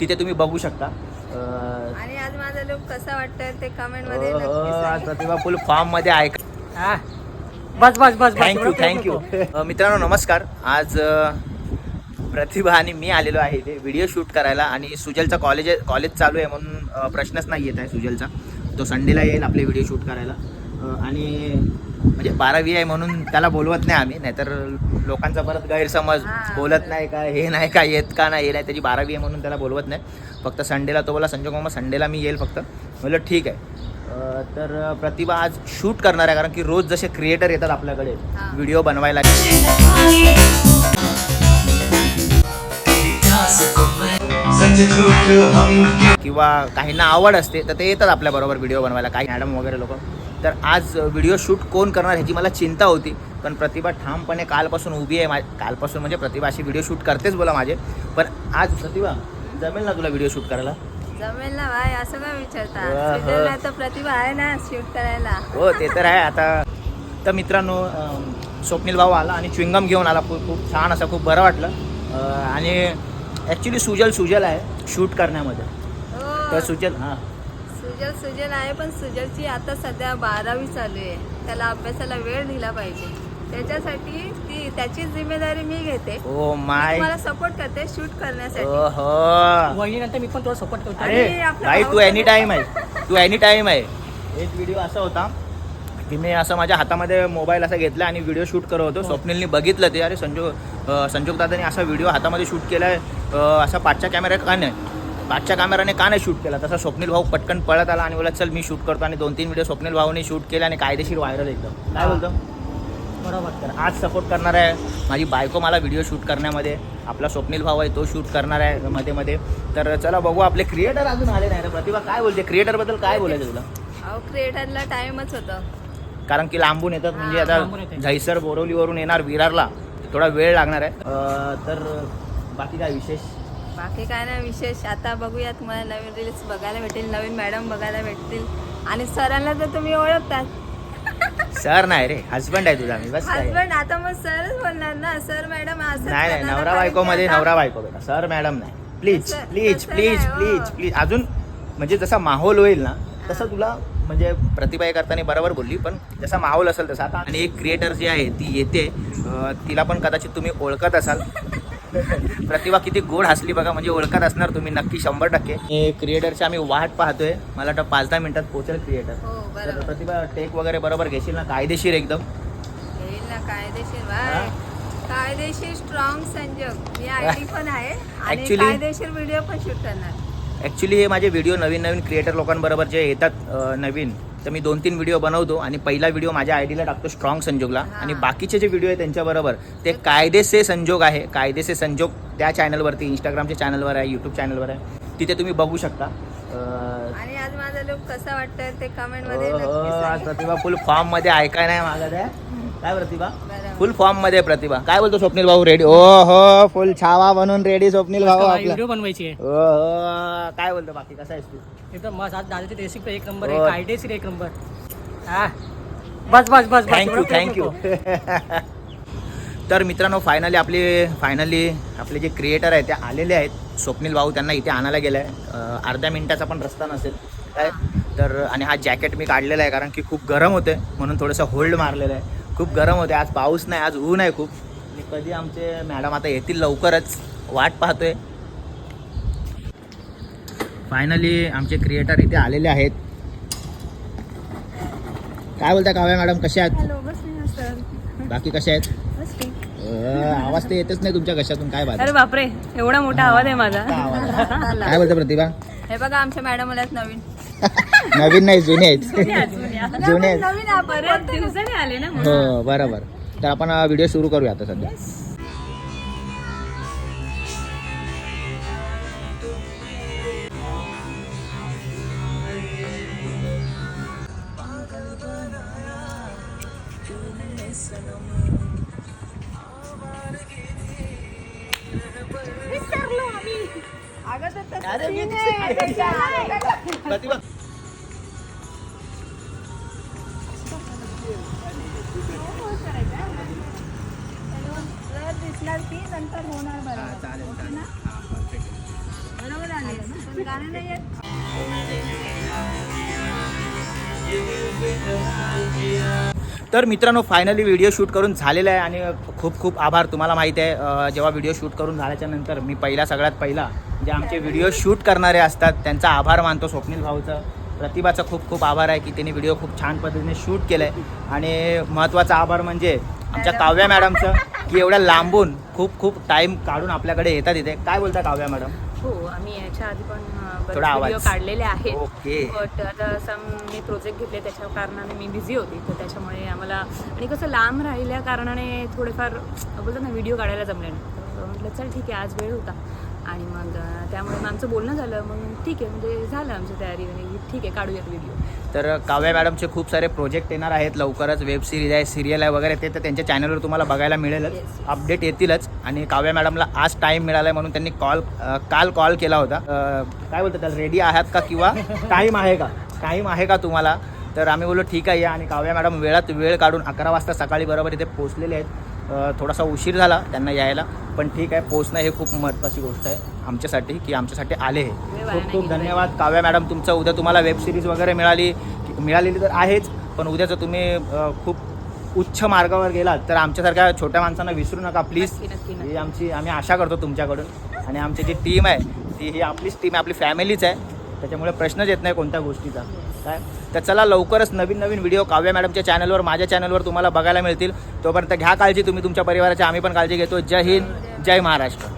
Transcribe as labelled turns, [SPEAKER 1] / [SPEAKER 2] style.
[SPEAKER 1] तिथे तुम्ही बघू शकता.
[SPEAKER 2] आणि आज माझा लुक कसा वाटतोय ते कमेंटमध्ये.
[SPEAKER 1] प्रतिभा फुल फॉर्ममध्ये ऐक
[SPEAKER 3] हा. बस बस बस बस.
[SPEAKER 1] थँक्यू थँक्यू मित्रांनो नमस्कार. आज प्रतिभा आणि मी आलेलो आहे इथे व्हिडिओ शूट करायला आणि सुजलचा कॉलेज कॉलेज चालू आहे म्हणून प्रश्नच नाही येत आहे सुजलचा. तो संडेला येईल आपले व्हिडिओ शूट करायला. आणि म्हणजे बारावी आहे म्हणून त्याला बोलवत नाही आम्ही नाहीतर लोकांचा परत गैरसमज बोलत नाही का हे नाही का येत का नाही नाही त्याची बारावी आहे म्हणून त्याला बोलवत नाही. फक्त संडेला तो बोला संजय मामा संडेला मी येईल फक्त. म्हणलं ठीक आहे. तर प्रतिभा आज शूट करणार आहे कारण की रोज जसे क्रिएटर येतात आपल्याकडे. व्हिडिओ बनवायला. किंवा काहींना आवड असते तर ते येतात आपल्याबरोबर व्हिडिओ बनवायला. काही मॅडम वगैरे लोक. तर आज व्हिडिओ शूट कोण करणार ह्याची मला चिंता होती. पण प्रतिभा ठामपणे कालपासून उभी आहे मा कालपासून म्हणजे प्रतिभा अशी व्हिडिओ शूट करतेच बोला माझे. पण आज प्रतिभा जमेल ना तुला व्हिडिओ शूट करायला?
[SPEAKER 2] जमेल ना भाई असं काय विचारता?
[SPEAKER 1] हो.
[SPEAKER 2] प्रतिभा आहे ना शूट करायला.
[SPEAKER 1] हो ते तर आहे. आता तर मित्रांनो स्वप्नील भाऊ आला आणि च्विंगम घेऊन आला. खूप खूप छान असं खूप बरं वाटलं. आणि ॲक्च्युली सुजल सुजल आहे. शूट करण्यामध्ये. तर
[SPEAKER 2] हो
[SPEAKER 1] सुजल हां.
[SPEAKER 2] सुजल सुजल आहे पण सुजलची आता सध्या बारावी चालू आहे. त्याला अभ्यासाला वेळ दिला पाहिजे. त्याच्यासाठी ती त्याची जिम्मेदारी मी घेते.
[SPEAKER 1] Oh my.
[SPEAKER 2] तुम्हाला सपोर्ट करते शूट करण्यासाठी.
[SPEAKER 1] ओहो.
[SPEAKER 3] वहिनीनंतर मी पण थोडं सपोर्ट करतो.
[SPEAKER 1] अरे भाई तू
[SPEAKER 2] तर-
[SPEAKER 1] एनी टाइम आहे तू एनी टाइम आहे. एक व्हिडिओ असा होता की मी असं माझ्या हातामध्ये मोबाईल असा घेतला आणि व्हिडिओ शूट करत होतो. स्वप्नीलनी बघितलं ते. अरे संजो अं, संजोग दादानी असा व्हिडिओ हातामध्ये शूट केला आहे असा पाचच्या कॅमेरा का नाही? पाचच्या कॅमेराने का नाही शूट केला? तसा स्वप्नील भाऊ पटकन पळत आला आणि बोला चल मी शूट करतो. आणि दोन तीन व्हिडिओ स्वप्नील भाऊने शूट केले आणि कायदेशीर व्हायरल एकदम. काय बोलतो?
[SPEAKER 3] बरोबर.
[SPEAKER 1] तर आज सपोर्ट करणार आहे माझी बायको मला व्हिडिओ शूट करण्यामध्ये. आपला स्वप्नील भाऊ आहे तो शूट करणार आहे मध्ये मध्ये. तर चला बघू आपले क्रिएटर अजून आले नाही रे. प्रतिभा काय बोलते? क्रिएटरबद्दल काय बोलायचं तुला?
[SPEAKER 2] अहो क्रिएटरला टाइमच होतं.
[SPEAKER 1] कारण की लांबून येतात म्हणजे आता. झैसर बोरवलीवरून येणार विरारला. थोडा वेळ लागणार आहे. तर बाकी काय विशेष?
[SPEAKER 2] बाकी काय नाही विशेष. आता बघूया तुम्हाला नवीन रील्स बघायला भेटेल नवीन मॅडम बघायला भेटतील. आणि सरांना तर तुम्ही ओळखतात.
[SPEAKER 1] सर नाही रे हजबंड आहे तुझा मी बस काय?
[SPEAKER 2] हजबंड आता मग सरच बोलणार ना. सर मॅडम असं
[SPEAKER 1] नाही नाही नवरा बायको मध्ये नवरा बायको बेटा. सर मॅडम नाही. प्लीज
[SPEAKER 2] तसं-
[SPEAKER 1] प्लीज
[SPEAKER 2] तसं
[SPEAKER 1] प्लीज
[SPEAKER 2] नाही, हो.
[SPEAKER 1] प्लीज प्लीज अजून म्हणजे जसा माहोल होईल ना तसं तुला म्हणजे प्रतिभा करताना बरोबर बोलली पण जसा माहोल असेल तसा. आता आणि एक क्रिएटर जी आहे ती येते. अं, तिला पण कदाचित तुम्ही ओळखत असाल. प्रतिभा किती गोड हसली बघा म्हणजे ओळखत असणार तुम्ही नक्की शंभर टक्के. क्रिएटरची आम्ही वाट पाहतोय. मला वाटतं पाच दहा मिनिटात पोहोचेल क्रिएटर
[SPEAKER 2] हो
[SPEAKER 1] तर प्रतिभा टेक वगैरे बरोबर घेशील ना? कायदेशीर एकदम.
[SPEAKER 2] कायदेशीर. स्ट्रॉंग संजोग. ही पण आहे. आणि कायदेशीर व्हिडिओ पण शूट करणार.
[SPEAKER 1] ॲक्च्युली हे माझे व्हिडिओ नवीन नवीन क्रिएटर लोकांबरोबर जे येतात नवीन तर मी दोन तीन व्हिडिओ बनवतो आणि पहिला व्हिडिओ माझ्या आयडीला टाकतो स्ट्रॉंग संजोगला. आणि बाकीचे जे व्हिडिओ आहे त्यांच्याबरोबर ते कायदेसे संजोग आहे. कायदेसे संजोग त्या चॅनलवरती इंस्टाग्रामच्या चॅनलवर आहे यूट्यूब चॅनलवर आहे. तिथे तुम्ही बघू शकता.
[SPEAKER 2] आणि आज माझा लुक कसा वाटतोय ते कमेंटमध्ये.
[SPEAKER 1] प्रतिभा फुल फॉर्ममध्ये ऐकाय नाही मागत आहे. काय प्रतिभा. फुल फॉर्ममध्ये प्रतिभा. काय बोलतो स्वप्नील भाऊ? रेडी ओ हो फुल छावा बनून रेडी स्वप्नील भाऊ आपला.
[SPEAKER 3] व्हिडिओ बनवायची आहे.
[SPEAKER 1] हो काय बोलतो बाकी? कसा आहेस तू?
[SPEAKER 3] एकदम मस्त. आज दादाची रेसिपी एक नंबर
[SPEAKER 1] हो.
[SPEAKER 3] आहे एक नंबर हा. बस बस बस बस.
[SPEAKER 1] Thank you thank you. तर मित्रांनो फायनली आपले फायनली आपले जे क्रिएटर आहेत ते आलेले आहेत. स्वप्नील भाऊ त्यांना इथे आणायला गेलं आहे अर्ध्या मिनिटाचा पण रस्ता नसेल. काय? तर आणि हा जॅकेट मी काढलेला आहे कारण की खूप गरम होते म्हणून थोडंसं होल्ड मारलेलं आहे. खूप गरम होते. आज पाऊस नाही आज ऊन आहे खूप. आणि कधी आमचे मॅडम आता येतील लवकरच. वाट पाहतोय. फायनली आमचे क्रिएटर इथे आलेले आहेत. काय बोलता काव्या मॅडम कशा आहेत? बाकी कशा आहेत? आवाज तर येतच नाही तुमच्या कशातून काय बात
[SPEAKER 2] अरे बापरे एवढा मोठा आवाज आहे माझा.
[SPEAKER 1] काय बोलतो प्रतिभा?
[SPEAKER 2] हे बघा आमच्या मॅडम आल्यात नवीन.
[SPEAKER 1] नवीन नाही जुने आहेत. जुने आहेत
[SPEAKER 2] नवीन आ- बऱ्याच दिवसांनी आले ना
[SPEAKER 1] हो बरोबर. तर आपण व्हिडिओ सुरू करूया आता सध्या. प्रतिभा
[SPEAKER 2] गाणं नाही येत
[SPEAKER 1] तर मित्रांनो फायनली व्हिडिओ शूट करून झालेला आहे आणि खूप खूप आभार. तुम्हाला माहिती आहे जेव्हा व्हिडिओ शूट करून झाल्याच्यानंतर मी पहिला सगळ्यात पहिला जे आमचे व्हिडिओ शूट करणारे असतात त्यांचा आभार मानतो स्वप्नील भाऊचं. प्रतिभाचा खूप खूप आभार आहे की त्यांनी व्हिडिओ खूप छान पद्धतीने शूट केलं आहे आणि महत्त्वाचा आभार म्हणजे आमच्या काव्या मॅडमचं की एवढ्या लांबून खूप खूप टाईम काढून आपल्याकडे येतात इथे. काय बोलता काव्या मॅडम?
[SPEAKER 4] हो आम्ही याच्या आधी पण. व्हिडिओ काढलेले आहेत
[SPEAKER 1] ओके.
[SPEAKER 4] बट आता असं मी प्रोजेक्ट घेतले त्याच्या कारणाने मी बिझी होती तर त्याच्यामुळे आम्हाला आणि कसं लांब राहिल्या कारणाने थोडेफार बोलतात ना व्हिडिओ काढायला जमले नाही म्हटलं चल ठीक आहे आज वेळ होता आणि मग त्यामुळे मग आमचं बोलणं झालं. मग ठीक आहे म्हणजे झालं आमची तयारी. म्हणजे ठीक आहे काढूयात व्हिडिओ
[SPEAKER 1] तर काव्या मॅडमचे खूप सारे प्रोजेक्ट येणार आहेत. लवकरच वेब सिरीज आहे सिरियल आहे वगैरे ते तर त्यांच्या चॅनलवर तुम्हाला बघायला मिळेलच. अपडेट येतीलच. आणि काव्या मॅडमला आज टाईम मिळाला आहे म्हणून त्यांनी कॉल काल कॉल केला होता. अ, काय बोलतात त्याला रेडी आहात का किंवा टाईम आहे का? टाईम आहे का तुम्हाला? तर आम्ही बोललो ठीक आहे या. आणि काव्या मॅडम वेळात वेळ काढून अकरा वाजता सकाळी बरोबर इथे पोचलेले आहेत. थोडासा उशीर झाला त्यांना यायला पण ठीक आहे पोचणं हे खूप महत्त्वाची गोष्ट आहे आमच्यासाठी की आमच्यासाठी आले हे. खूप खूप धन्यवाद. काव्या मॅडम तुमचं उद्या तुम्हाला वेब सिरीज वगैरे मिळाली मिळालेली तर आहेच पण उद्याचं तुम्ही खूप उच्च मार्गावर गेलात तर आमच्यासारख्या छोट्या माणसांना विसरू नका प्लीज. ही आमची आम्ही आशा करतो तुमच्याकडून. आणि आमची जी टीम आहे ती ही आपलीच टीम आहे आपली फॅमिलीच आहे. त्याच्यामुळे प्रश्नच येत नाही कोणत्या गोष्टीचा. काय? तर चला लवकरच नवीन नवीन व्हिडिओ काव्या मॅडमच्या चॅनलवर माझ्या चॅनलवर तुम्हाला बघायला मिळतील. तोपर्यंत घ्या काळजी तुम्ही तुमच्या परिवाराची आम्ही पण काळजी घेतो जय हिंद जय महाराष्ट्र.